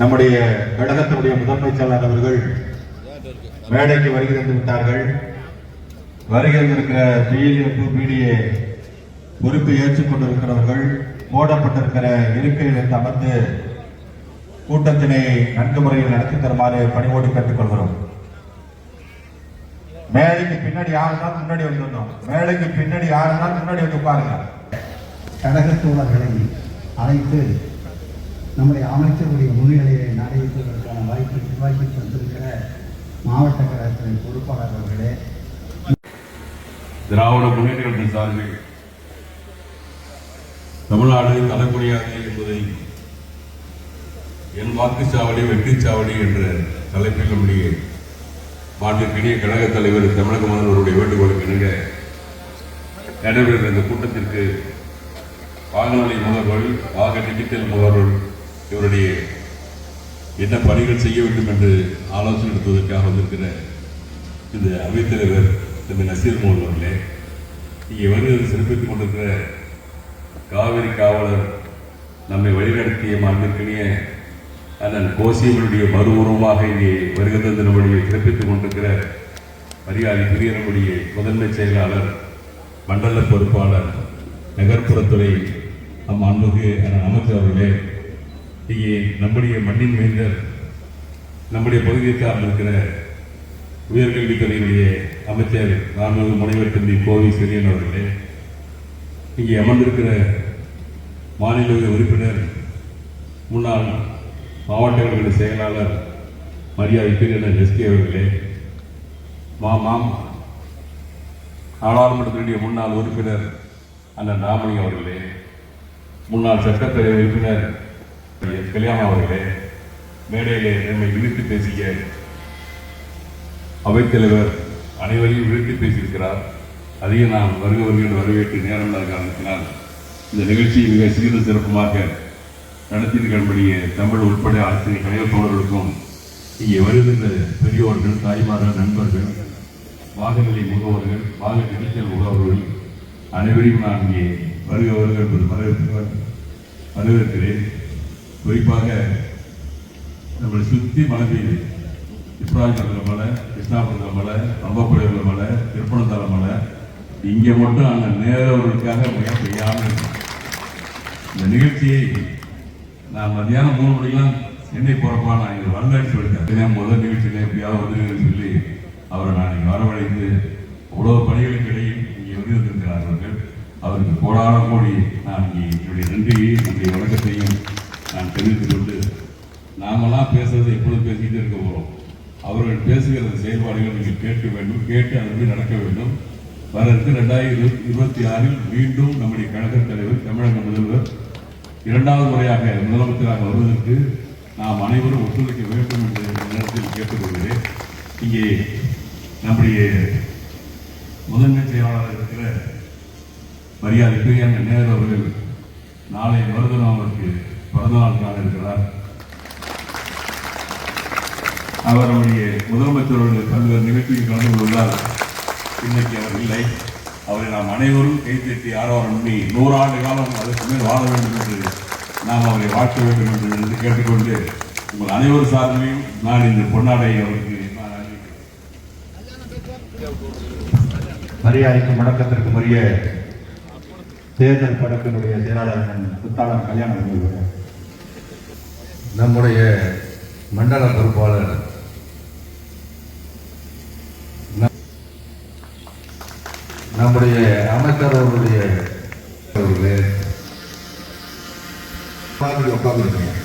நம்முடைய கழகத்தினுடைய முதன்மை செயலாளர் அவர்கள் மேடைக்கு வருகை தந்து விட்டார்கள். வருகை தந்திருக்கிற பிஎல்எஃப் பிடிஏ பொறுப்பை ஏற்றுக் கொண்டிருக்கிறவர்கள் போடப்பட்டிருக்கிற இருக்கையில் இருந்து அமர்ந்து கூட்டத்தினை நன்கு முறையில் நடத்தி தருமாறு பணிவோடு கேட்டுக்கொள்கிறோம். மேடைக்கு பின்னாடி யாருன்னா முன்னாடி வந்துடணும் மேடைக்கு பின்னாடி யாருன்னா முன்னாடி வந்து பாருங்க கழக தோழர்களை அழைத்து நம்முடைய அமைச்சருடைய முன்னிலையை நடைபெறுவதற்கான வாய்ப்பு நிர்வாகி தந்திருக்கிற மாவட்ட கழகத்தின் பொறுப்பாளர் அவர்களே. திராவிட முன்னேற்ற சார்பில் தமிழ்நாடு தலைமுறையாக என்பதை என் வாக்குச்சாவடி வெற்றிச்சாவடி என்ற தலைப்பில் நம்முடைய மாட்டிற்கினிய கழகத் தலைவர் தமிழக முதல்வருடைய வேண்டுகோளுக்கு இணங்க நடைபெறுகிற இந்த கூட்டத்திற்கு வாகனநிலை முகவர்கள் வாக டிஜிட்டல் முகவர்கள் இவருடைய என்ன பணிகள் செய்ய வேண்டும் என்று ஆலோசனை நடத்துவதற்காக வந்திருக்கிற இந்த அவைத்தலைவர் திரு நசீர் மோகன் அவர்களே இங்கே வருகிறது சிறப்பித்துக் கொண்டிருக்கிற காவிரி காவலர் நம்மை வழிநடத்திய மாண்பிற்கினிய அண்ணன் கோசியவனுடைய மறு உருவமாக இங்கே வருகை தந்து நம்முடைய சிறப்பித்துக் கொண்டிருக்கிற மரியாதைக்குரிய நம்முடைய முதன்மை செயலாளர் மண்டல பொறுப்பாளர் நகர்ப்புறத்துறை நம் அன்புக்கு அண்ணன் அமைச்சர் அவர்களே இங்கே நம்முடைய மண்ணின் மைந்தர் நம்முடைய பகுதியை சார்ந்திருக்கிற உயர்கல்வித்துறையினுடைய அமைச்சர் நான்கு முனைவர் தம்பி கோவி செல்லியன் அவர்களே இங்கே அமர்ந்திருக்கிற மாநில உறுப்பினர் முன்னாள் மாவட்டங்களின் செயலாளர் மரியாதை மரியாதைக்குரிய எஸ்கே அவர்களே மாமாம் நாடாளுமன்றத்தினுடைய முன்னாள் உறுப்பினர் அண்ணன் ராமணி அவர்களே முன்னாள் சட்டப்பேரவை உறுப்பினர் கல்யாணம் அவர்களே மேடையிலே நம்மை விழித்து பேசிய அவைத்தலைவர் அனைவரையும் விழுத்தி பேசியிருக்கிறார். அதையும் நாம் வருக வருகின்ற வரவேற்று நேரம் காரணத்தினால் இந்த நிகழ்ச்சியை மிக சீர சிறப்புமாக நடத்தியிருக்கிறபடிய தமிழ் உட்பட அத்தனை கலைவர் தோழர்களுக்கும் இங்கே வருகின்ற பெரியோர்கள் தாய்மார்கள் நண்பர்கள் வாகநிலை முகவர்கள் வாக நெரிசல் முகவர்கள் அனைவரையும் நான் இங்கே வருக வருக என்பது வரவேற்கிறேன் வரவேற்கிறேன். குறிப்பாக நம்மளை சுற்றி மழை பெய்யுது. இப்ராஹிம் மலை கிருஷ்ணாபுரத்தில் மலை ரம்பப்புழையில் மலை திருப்பணத்தால மலை இங்கே மட்டும் அங்கே நேரவர்களுக்காக மழை பெய்யாமல் இந்த நிகழ்ச்சியை நான் மத்தியானம் மூணு மணிக்கெல்லாம் சென்னை போகிறப்பா நான் இங்கே வரலன்னு சொல்லிட்டேன் முதல் நிகழ்ச்சியில் எப்படியாவது வந்துருங்கன்னு சொல்லி அவரை நான் இங்கே வரவழைத்து அவ்வளோ பணிகளுக்கு இடையில் இங்கே வந்திருந்திருக்கிறார் அவர்கள். அவருக்கு கோடான கோடி நான் இங்கே நாமெல்லாம் பேசுறது எப்பொழுது பேசிக்கிட்டு இருக்க போகிறோம் அவர்கள் பேசுகிற செயல்பாடுகள் நீங்கள் கேட்க வேண்டும் கேட்டு அதன்படி நடக்க வேண்டும். வர இருக்கு ரெண்டாயிரத்தி இருபத்தி ஆறில் மீண்டும் நம்முடைய கழக தலைவர் தமிழக முதல்வர் இரண்டாவது முறையாக முதலமைச்சராக வருவதற்கு நாம் அனைவரும் ஒத்துழைக்க வேண்டும் என்று நேரத்தில் கேட்டுக்கொள்கிறேன். இங்கே நம்முடைய முதன்மை செயலாளர் இருக்கிற மரியாதைக்குரிய அண்ணன் நேரு அவர்கள் நாளை மருதனம் பிறந்தநாள் காண இருக்கிறார். அவர் நம்முடைய முதலமைச்சரோடு பல்வேறு நிகழ்ச்சியில் கலந்து கொள்வதால் இன்னைக்கு அவர் இல்லை அவரை நாம் அனைவரும் கைத்தட்டி ஆரவாரம் பண்ணி நூறாண்டு காலம் அதற்கு மேல் வாழ வேண்டும் என்று நாம் அவரை வாழ்க்க வேண்டும் என்று என்று கேட்டுக்கொண்டு உங்கள் அனைவர் சார்பிலையும் நான் இந்த பொன்னாடை அவருக்கு நான் அறிவிக்கிறேன். மரியாதைக்கும் வணக்கத்திற்கு உரிய தேர்தல் படத்தினுடைய செயலாளர் புத்தாளர் கல்யாணம் நம்முடைய மண்டல பொறுப்பாளர் நம்முடைய அமைச்சர் அவருடைய உட்காந்துருக்கீங்க உட்கார்ந்து உட்கார்ந்து